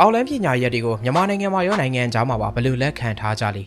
အောက်လန်းပညာရက်တွေကိုမြန်မာနိုင်ငံမှာရောနိုင်ငံခြားမှာပါဘယ်လိုလက်ခံထားကြလဲ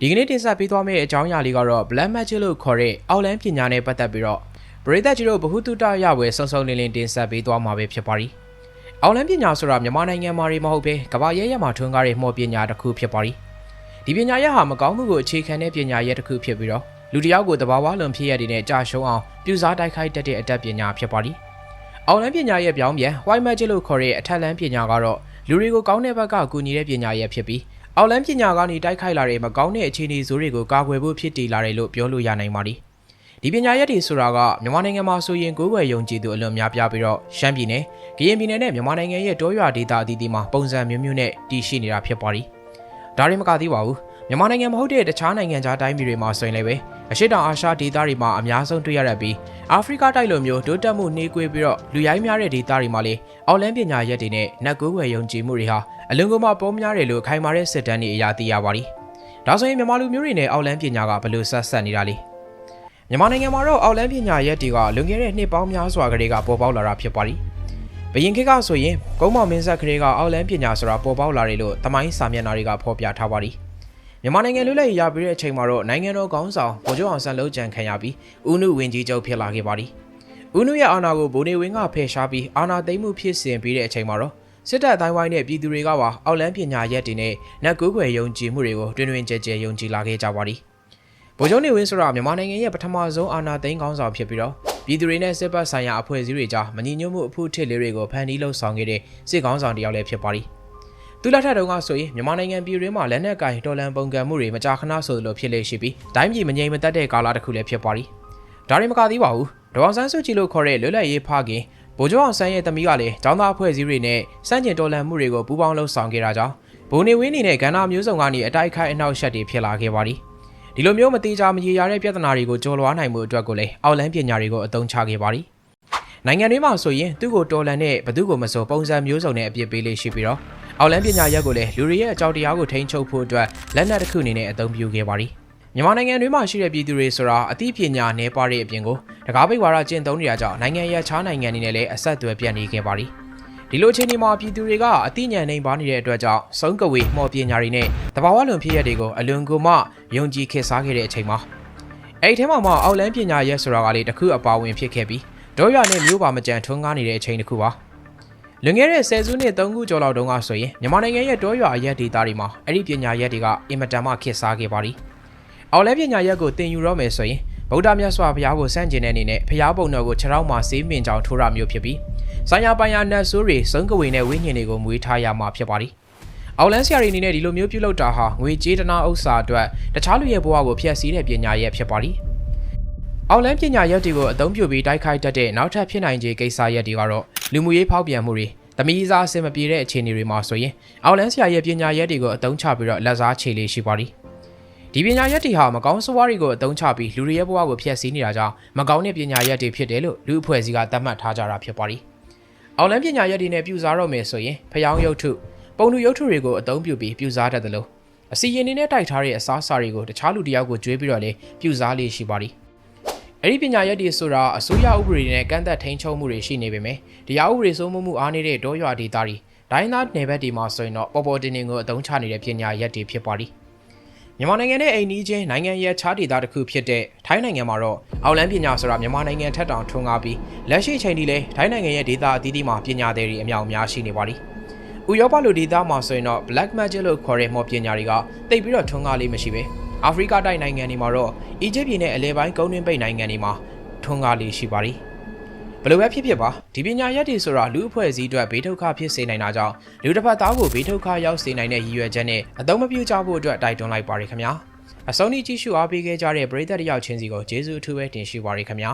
ဒီကနေ့တင်ဆက်ပေးသွားမယ့်အကြောင်းအရာလေးကတော့ Black Magic လို့ခေါ်တဲ့အောက်လန်းပညာနဲ့ပတ်သက်ပြီးတော့ပရိသတ်ကြီးတို့ဗဟုသုတရဝယ်စုံစုံလင်းလင်းတင်ဆက်ပေးသွားမှာပဲဖြစ်ပါရီ။အောက်လန်းပညာဆိုတာမြန်မာနိုင်ငံမှာမဟုတ်ဘဲကမ္ဘာရဲရဲမှာထွန်းကားတဲ့မှော်ပညာတစ်ခုဖြစ်ပါရီ။ဒီပညာရက်ဟာမကောင်းမှုကိုအခြေခံတဲ့ပညာရက်တစ်ခုဖြစ်ပြီးတော့ လူတစ်ယောက်ကိုတဘာဝလွန်ဖြစ်ရတဲ့နဲ့ကြာရှုံးအောင်ပြူစားတိုက်ခိုက်တတ်တဲ့အတတ်ပညာဖြစ်ပါရီ။အောက်လန်းပညာရဲ့ပြောင်းပြန် White Magic လို့ခေါ်တဲ့အထက်လန်းပညာကတော့လူတွေကိုကောင်းတဲ့ဘက်ကကူညီတဲ့ပညာရက်ဖြစ်ပြီးအောက်လန်းပညာကနေတိုက်ခိုက်လာတဲ့မကောင်းတဲ့အခြေအနေဇိုးတွေကိုကာကွယ်ဖို့ဖြစ်တည်လာတယ်လို့ပြောလို့ရနိုင်ပါသည်။ဒီပညာရက်တွေဆိုတာကမြန်မာနိုင်ငံမှာဆိုရင်ကိုယ်ွယ်ယုံကြည်သူအလွန်များပြားပြီးတော့ရှမ်းပြည်နယ်၊ကရင်ပြည်နယ်နဲ့မြန်မာနိုင်ငံရဲ့တောရွာဒေသအသီးသီးမှာပုံစံမျိုးမျိုးနဲ့တည်ရှိနေတာဖြစ်ပါသည်။ဒါရင်မကသေးပါဘူး။ မြန်မာနိုင်ငံမဟုတ်တဲ့တခြားနိုင်ငံခြားတိုင်းပြည်တွေမှာဆိုရင်လည်းပဲအရှိတောင်အာရှဒေသတွေမှာအများဆုံးတွေ့ရတတ်ပြီးအာဖရိကတိုက်လိုမျိုးတိုးတက်မှုနှေးကွေးပြီးတော့လူရိုင်းများတဲ့ဒေသတွေမှာလေအောက်လန်းပညာရက်တွေနဲ့နက်ကိုးွယ်ယုံကြည်မှုတွေဟာအလွန်ကိုမှပေါများတယ်လို့ခိုင်မာတဲ့စစ်တမ်းတွေအရာသိရပါသည်။ဒါဆိုရင်မြန်မာလူမျိုးတွေနဲ့အောက်လန်းပညာကဘယ်လိုဆက်ဆက်နေတာလဲ။မြန်မာနိုင်ငံမှာတော့အောက်လန်းပညာရက်တွေကလွန်ခဲ့တဲ့နှစ်ပေါင်းများစွာကလေးကပေါ်ပေါက်လာတာဖြစ်ပါသည်။ဘရင်ခေတ်ကဆိုရင်ကုန်းမောင်မင်းဆက်ကလေးကအောက်လန်းပညာဆိုတာပေါ်ပေါက်လာတယ်လို့တမိုင်းစာမျက်နှာတွေကဖော်ပြထားပါသည်။ မြန်မာနိုင်ငံလွတ်လပ်ရေးရပြီးတဲ့အချိန်မှာတော့နိုင်ငံတော်ကောင်းဆောင်ဗိုလ်ချုပ်အောင်ဆန်းလုံးကြံခံရပြီးဦးနုဝင်းကြီးချုပ်ဖြစ်လာခဲ့ပါသည်။ဦးနုရဲ့အာဏာကိုဗိုလ်နေဝင်းကဖယ်ရှားပြီးအာဏာသိမ်းမှုဖြစ်စဉ်ပြီးတဲ့အချိန်မှာတော့စစ်တပ်အတိုင်းဝိုင်းနဲ့ပြည်သူတွေကပါအောက်လန်းပညာရက်တွေနဲ့နတ်ကိုးကွယ်ယုံကြည်မှုတွေကိုတွင်တွင်ကြဲကြဲယုံကြည်လာခဲ့ကြပါသည်။ဗိုလ်ချုပ်နေဝင်းဆိုတာမြန်မာနိုင်ငံရဲ့ပထမဆုံးအာဏာသိမ်းကောင်းဆောင်ဖြစ်ပြီးတော့ပြည်သူတွေနဲ့စစ်ပတ်ဆိုင်ရာအဖွဲ့အစည်းတွေကြားမညီညွတ်မှုအဖို့ထစ်လေးတွေကိုဖန်တီးလှုပ်ဆောင်ခဲ့တဲ့စစ်ကောင်းဆောင်တစ်ယောက်လည်းဖြစ်ပါသည်။ သူလက်ထက်တုန်းကဆိုရင်မြန်မာနိုင်ငံပြည်တွင်းမှာလက်နက်ကင်တော်လန်ပုံကံမှုတွေမကြာခဏဆိုသလိုဖြစ်လေရှိပြီးတိုင်းပြည်မငြိမ်မသက်တဲ့ကာလတစ်ခုလည်းဖြစ်ပါသည်။ဒါရင်မကသေးပါဘူး။ဒေါအောင်ဆန်းစုကြည်လို့ခေါ်တဲ့လွတ်လပ်ရေးဖခင်ဗိုလ်ချုပ်အောင်ဆန်းရဲ့သမီးကလည်းចောင်းသားအဖွဲ့အစည်းတွေနဲ့စန့်ကျင်တော်လှန်မှုတွေကိုပူးပေါင်းလှုပ်ဆောင်ခဲ့တာကြောင့်ဘိုးနေဝင်းနေနဲ့ကဏ္ဍမျိုးစုံကနေအတိုက်ခိုက်အနောက်ရှက်တွေဖြစ်လာခဲ့ပါသည်ဒီလိုမျိုးမတိကျမရေရာတဲ့ပြဿနာတွေကိုကျော်လွှားနိုင်မှုအတွက်ကိုလည်းအောက်လန်းပညာတွေကိုအသုံးချခဲ့ပါသည်နိုင်ငံတွေမှာဆိုရင်သူ့ကိုတော်လန်တဲ့ဘသူ့ကိုမစိုးပုံစံမျိုးစုံနဲ့အပြစ်ပေးလေးရှိပြီးတော့ အောက်လန်းပညာရက်ကိုလည်းလူတွေရဲ့အကြောက်တရားကိုထိန်းချုပ်ဖို့အတွက်လက်နက်တစ်ခုအနေနဲ့အသုံးပြုခဲ့ပါသည်မြန်မာနိုင်ငံတွင်းမှာရှိတဲ့ပြည်သူတွေဆိုတာအသိပညာနယ်ပါတဲ့အပြင်ကိုတကားပိတ်ဝါဒကျင့်သုံးနေတာကြောင့်နိုင်ငံရခြားနိုင်ငံတွေနဲ့လည်းအဆက်အသွယ်ပြတ်နေခဲ့ပါသည်ဒီလိုအခြေအနေမှာပြည်သူတွေကအသိဉာဏ်နှိမ်ပါနေတဲ့အတွက်ကြောင့်ဆုံးကဝေမှော်ပညာတွေနဲ့တဘာဝလွန်ဖြစ်ရတွေကိုအလွန်ကိုမှယုံကြည်ခေတ်စားခဲ့တဲ့အချိန်မှာအဲ့ဒီထဲမှာမှအောက်လန်းပညာရက်ဆိုတာကလေးတစ်ခုအပါဝင်ဖြစ်ခဲ့ပြီးဒေါ်ရနဲ့မျိုးပါမကြံထွန်းကားနေတဲ့အချိန်တစ်ခုပါ လွန်ခဲ့တဲ့ဆယ်စုနှစ်3ခုကျော်လောက်တုန်းကဆိုရင်မြန်မာနိုင်ငံရဲ့တောရွာအရက်ဒေသတွေမှာအဲ့ဒီပညာရက်တွေကအင်မတန်မှခေတ်စားခဲ့ပါသည်အောက်လဲပညာရက်ကိုသင်ယူတော့မယ်ဆိုရင်ဗုဒ္ဓမြတ်စွာဘုရားကိုစန့်ကျင်တဲ့အနေနဲ့ဘုရားပုံတော်ကိုခြေထောက်မှာဆေးမြင်ကြောင်ထိုးရမျိုးဖြစ်ပြီးဆိုင်ရာပိုင်ယာနတ်ဆိုးတွေစုံကဝေနဲ့ဝိညာဉ်တွေကိုမွေးထားရမှာဖြစ်ပါသည်။အောက်လန်းဆရာတွေအနေနဲ့ဒီလိုမျိုးပြုလုပ်တာဟာငွေကြေးတနာဥစ္စာအတွက်တခြားလူရဲ့ဘဝကိုဖျက်ဆီးတဲ့ပညာရက်ဖြစ်ပါသည်။ အောက်လန်းပညာရက်တွေကိုအသုံးပြုပြီးတိုက်ခိုက်တတ်တဲ့နောက်ထပ်ဖြစ်နိုင်ခြေကိစ္စရက်တွေကတော့လူမှုရေးဖောက်ပြန်မှုတွေသမီးစားအဆင်မပြေတဲ့အခြေအနေတွေမှာဆိုရင်အောက်လန်းဆရာရဲ့ပညာရက်တွေကိုအသုံးချပြီးတော့လက်စားချေလေးရှိပါသည်။ဒီပညာရက်တွေဟာမကောင်းဆိုးဝါးတွေကိုအသုံးချပြီးလူတွေရဲ့ဘဝကိုဖျက်ဆီးနေတာကြောင့်မကောင်းတဲ့ပညာရက်တွေဖြစ်တယ်လို့လူအဖွဲ့အစည်းကသတ်မှတ်ထားကြတာဖြစ်ပါသည်။အောက်လန်းပညာရက်တွေနဲ့ပြူစားတော့မယ်ဆိုရင်ဖျောင်းရုပ်ထုပုံလူရုပ်ထုတွေကိုအသုံးပြုပြီးပြူစားတတ်တယ်လို့အစီရင်နေနဲ့တိုက်ထားတဲ့အစားအစာတွေကိုတခြားလူတစ်ယောက်ကိုကျွေးပြီးတော့လေပြူစားလေးရှိပါသည်။ အဲ့ဒီပညာရက်တွေဆိုတာအစိုးရဥပဒေနဲ့ကန့်သက်ထိန်းချုပ်မှုတွေရှိနေပေမဲ့တရားဥပဒေစိုးမိုးမှုအားနည်းတဲ့ဒေါ်ရွာဒေသတွေဒိုင်းသားနယ်ဘက်တွေမှာဆိုရင်တော့ပေါ်ပေါ်တင်တင်ကိုအသုံးချနေတဲ့ပညာရက်တွေဖြစ်ပါသည်။မြန်မာနိုင်ငံနဲ့အိမ်နီးချင်းနိုင်ငံရဲ့ခြားဒေသတစ်ခုဖြစ်တဲ့ထိုင်းနိုင်ငံမှာတော့အောက်လန်းပညာဆိုတာမြန်မာနိုင်ငံထက်တောင်ထွန်းကားပြီးလက်ရှိအချိန်ထိလည်းထိုင်းနိုင်ငံရဲ့ဒေသအသီးသီးမှာပညာသည်တွေအများအများရှိနေပါသည်။ဥရောပလိုဒေသမှာဆိုရင်တော့ Black Magic လို့ခေါ်တဲ့မော်ပညာတွေကတိတ်ပြီးတော့ထွန်းကားလေးမရှိပဲ အာဖရိကတိုက်နိုင်ငံတွေမှာတော့အီဂျစ်ပြည်နဲ့အလဲပိုင်းကုန်းတွင်းပိတ်နိုင်ငံတွေမှာထွန်းကားလေးရှိပါသည်။ဘယ်လိုပဲဖြစ်ဖြစ်ပါဒီပညာရက်တွေဆိုတာလူအဖွဲ့အစည်းအတွက်ဘေးဒုက္ခဖြစ်စေနိုင်တာကြောင့်လူတစ်ဖက်သားကိုဘေးဒုက္ခရောက်စေနိုင်တဲ့ရည်ရွယ်ချက်နဲ့အသုံးမပြုကြဖို့အတွက်တိုက်တွန်းလိုက်ပါရခင်ဗျာအစုံဤကြည့်ရှုအားပေးခဲ့ကြတဲ့ပရိသတ်တယောက်ချင်းစီကိုကျေးဇူးအထူးပဲတင်ရှိပါရခင်ဗျာ